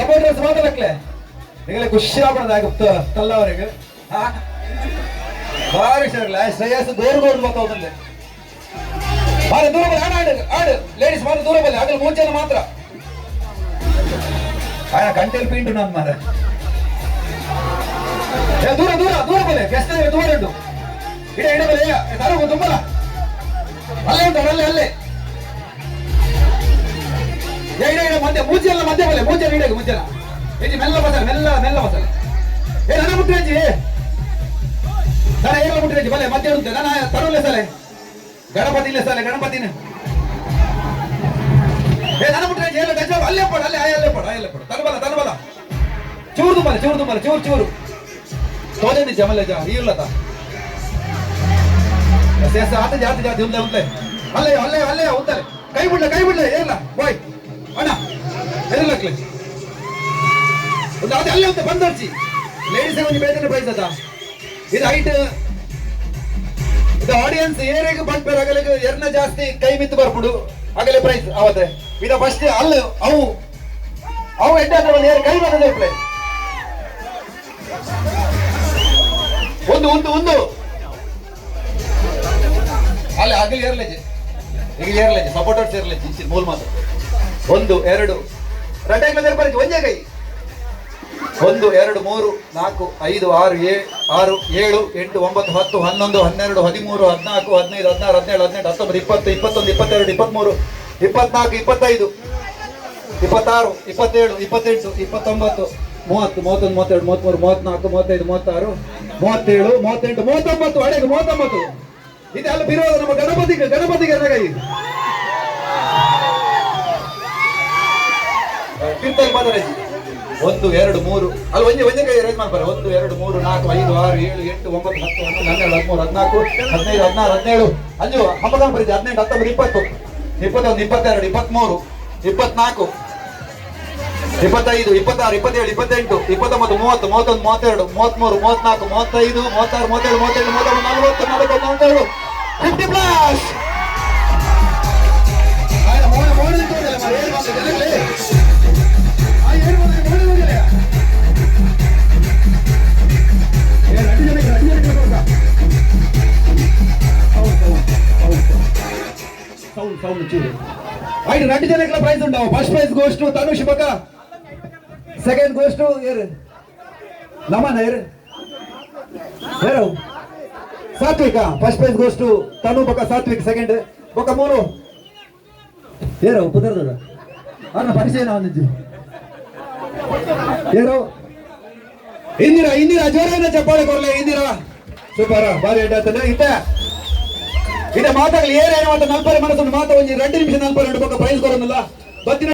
സഹോദരൻ ನಿಮಗೆ നിങ്ങളെ ಖುಷಿಯಾಗೋದಾಗ ತಲ್ಲ ಅವರಿಗೆ. ಬಾರಿ ಸರ್ಲ ಶ್ರೇಯಸ್ ದೂರ ದೂರ ಮತ್ತೊಂದೆ ಬಾರಿ ದೂರ ಬಲ್ಲ ಆಡ, ಆಡು ಆಡು. ಲೇಡೀಸ್ ಮಾತ್ರ ದೂರ ಬಲ್ಲಿ ಅಗಲ ಮೂರು ಮಾತ್ರ. ಆಯ ಗಂಟೆಲ್ ಪಿಂಡು ನಾನು ಮಾರ ದೂರ ದೂರ ದೂರ ಬಲ್ಲ ಗೆಸ್ಟ್ ದೂರ ಉಂಟು ಇಡ ಇಡ ಬಲ್ಲ ತರಗು, ತುಂಬಲ್ಲ. ಅಲ್ಲೇ ಉಂಟು, ಅಲ್ಲೇ ಅಲ್ಲೇ. ಇಡ ಇಡ ಮಧ್ಯ ಮೂಜಿ ಮಧ್ಯ ಇಡಗೆ ಮುಂಚೆನ ಏಜಿ ಮೆಲ್ಲ ಬಸಲ ಮೆಲ್ಲ ಮೆಲ್ಲ ಬಸಲ ಏ, ನನ್ನ ಮುಟ್ಟಿ ನಾನು ಏನ ಮುಟ್ಟಿ ಬಲೆ ಮತ್ತೆ ಇರುತ್ತೆ. ನಾನು ತರುಲೆ ಸಲೆ. ಗಣಪತಿ ಇಲ್ಲ ಸಲೆ, ಗಣಪತಿನ. ಏ, ನನ್ನ ಮುಟ್ಟಿ ಏನ ಗಜ, ಅಲ್ಲೇ ಪಡ, ಅಲ್ಲೇ ಅಲ್ಲೇ ಪಡ ಅಲ್ಲೇ ಪಡ. ತನಬಲ ತನಬಲ. ಚೂರು ಬಲ ಚೂರು ಬಲ ಚೂರು ಚೂರು. ತೋಜನಿ ಜಮಲೆ ಜಾ ಇಲ್ಲತ ಎಸ್ ಆತ ಜಾತಿ ಜಾತಿ ಉಂದೆ ಉಂದೆ ಅಲ್ಲೇ ಅಲ್ಲೇ ಅಲ್ಲೇ ಉಂತಲೆ ಕೈ ಬಿಡ್ಲೆ ಕೈ ಬಿಡ್ಲೆ ಏನಿಲ್ಲ ಬಾಯ್ ಅಣ್ಣ. ಎಲ್ಲಿರ್ಲಕ್ಲೆ ಒಂದು ಅದು ಅಲ್ಲೇ ಉಂಟು ಬಂದರ್ಜಿ ಲೇಡೀಸ್ ಒಂದು ಬೇರೆ ಪ್ರೈಸ್ ಅದ ಇದು ಹೈಟ್ ಇದು ಆಡಿಯನ್ಸ್ ಏರಿಗೆ ಬಂದ್ಬೇರೆ ಆಗಲಿಗೆ ಎರ್ನ ಜಾಸ್ತಿ ಕೈ ಮಿತ್ತು ಬರ್ಬಿಡು. ಅಗಲೇ ಪ್ರೈಸ್ ಅವತ್ತೆ ಇದು ಫಸ್ಟ್ ಅಲ್ಲ, ಅವು. ಅವು ಹೆಡ್ ಅಂದ್ರೆ ಒಂದು ಕೈ ಬರ್ತದೆ ಪ್ಲೇ ಒಂದು ಒಂದು ಒಂದು. ಅಲ್ಲಿ ಅಗಲಿ ಏರ್ಲೇಜ್ ಈಗ ಏರ್ಲೇಜ್ ಸಪೋರ್ಟರ್ಸ್ ಏರ್ಲೇಜ್ ಮೂಲ್ ಮಾತ್ರ ಒಂದು, ಎರಡು. ಬರೀ ಒಂದೇ ಕೈ. ಒಂದು, ಎರಡು, ಮೂರು, ನಾಲ್ಕು, ಐದು, ಆರು, ಏ, ಆರು, ಏಳು, ಎಂಟು, ಒಂಬತ್ತು, ಹತ್ತು, ಹನ್ನೊಂದು, ಹನ್ನೆರಡು, ಹದಿಮೂರು, ಹದಿನಾಲ್ಕು, ಹದಿನೈದು, ಹದಿನಾರು, ಹದಿನೇಳು, ಹದಿನೆಂಟು, ಹತ್ತೊಂಬತ್ತು, ಇಪ್ಪತ್ತು, ಇಪ್ಪತ್ತೊಂದು, ಇಪ್ಪತ್ತೆರಡು, ಇಪ್ಪತ್ತ್ಮೂರು, ಇಪ್ಪತ್ನಾಲ್ಕು, ಇಪ್ಪತ್ತೈದು, ಇಪ್ಪತ್ತಾರು, ಇಪ್ಪತ್ತೇಳು, ಇಪ್ಪತ್ತೆಂಟು, ಇಪ್ಪತ್ತೊಂಬತ್ತು, ಮೂವತ್ತು, ಮೂವತ್ತೊಂದು, ಮೂವತ್ತೆರಡು, ಮೂವತ್ತ್ಮೂರು, ಮೂವತ್ತ್ನಾಲ್ಕು, ಮೂವತ್ತೈದು, ಮೂವತ್ತಾರು, ಮೂವತ್ತೇಳು, ಮೂವತ್ತೆಂಟು, ಮೂವತ್ತೊಂಬತ್ತು ಅಡೆಗೆ ಮೂವತ್ತೊಂಬತ್ತು. ಇದೆಲ್ಲ ಬಿರೋದು ನಮ್ಮ ಗಣಪತಿಗೆ ಗಣಪತಿಗೆ ಕೈ? ಕೀರ್ತನೆ ಬದಲಾಯಿಸಿ ಒಂದು, ಎರಡು, ಮೂರು. ಅಲ್ಲಿ, ಒಂದೇ ಒಂದೇ ಕೈ ರೇಂಜ್ ಮಾಡ್ತಾರೆ ಒಂದು, ಎರಡು, ಮೂರು, ನಾಲ್ಕು, ಐದು, ಆರು, ಏಳು, ಎಂಟು, ಒಂಬತ್ತು, ಹತ್ತು, ಹನ್ನೊಂದು, ಹನ್ನೆರಡು, ಹದಿಮೂರು, ಹದಿನಾಲ್ಕು, ಹದಿನೈದು, ಹದಿನಾರು, ಹದಿನೇಳು. ಅಂಜು ಹಬ್ಬದ ಬರೀತಿ ಹದಿನೆಂಟು, ಹತ್ತೊಂಬತ್ತು, ಇಪ್ಪತ್ತು. ಇಪ್ಪತ್ತೊಂದು, ಇಪ್ಪತ್ತೆರಡು, ಇಪ್ಪತ್ತ್ಮೂರು ಇಪ್ಪತ್ನಾಲ್ಕು ಇಪ್ಪತ್ತೈದು, ಇಪ್ಪತ್ತಾರು, ಇಪ್ಪತ್ತೇಳು, ಇಪ್ಪತ್ತೆಂಟು, ಇಪ್ಪತ್ತೊಂಬತ್ತು, ಮೂವತ್ತು, ಮೂವತ್ತೊಂದು, ಮೂವತ್ತೆರಡು, ಮೂವತ್ತ್ಮೂರು ಮೂವತ್ನಾಲ್ಕು ಮೂವತ್ತೈದು, ಮೂವತ್ತಾರು, ಮೂವತ್ತೇಳು, ಮೂವತ್ತೆಂಟು ಮೂವತ್ತೊಂದು ನಲವತ್ತು, ನಲವತ್ತೊಂದು, ನಲವತ್ತೇಳು. ಫಿಫ್ಟಿ ಪ್ಲಸ್ ಸೌಂಡ್ ಆಯ್ತು రెండు ಜನಗಳ ಪ್ರೈಸ್ ಉಂಟು ಫಸ್ಟ್ ಪ್ರೈಸ್ ಗೋಸ್ ತನುಷ್ ಬಕ ಸೆಕೆಂಡ್ ಗೋಸ್ ಟು ಏರು ನಮನ ಏರು ಯಾರು Satvika first prize goes to ತನು ಬಕ ಸಾತ್ವಿಕ್ ಸೆಕೆಂಡ್ ಬಕ ಮೂರು ಏರು ಪುದರ್ದ ಅನ್ನ ಪರಿಚಯ ಒಂದಿದ್ದು ಏರು ಇಂದಿರಾ ಇಂದಿರಾ ಜೋರೇನ ಚಪ್ಪಾಳೆ ಕೊರಲೆ ಇಂದಿರಾ ಸೂಪರ್ ಬಾರಿ ಅಡ್ಡ ಇತ್ತ ಇದ ಮಾತಾಗಲಿ ಏನೇನು ಮಾತು ನಲ್ಪರೆ ಮನಸ್ಸನ್ನು ಮಾತು ಒಂಜಿ ಎರಡು ನಿಮಿಷ ನಲ್ಪರೆ ಪ್ರೈಸ್ ಕೊಡೋದಿಲ್ಲ. ಬತ್ತಿನ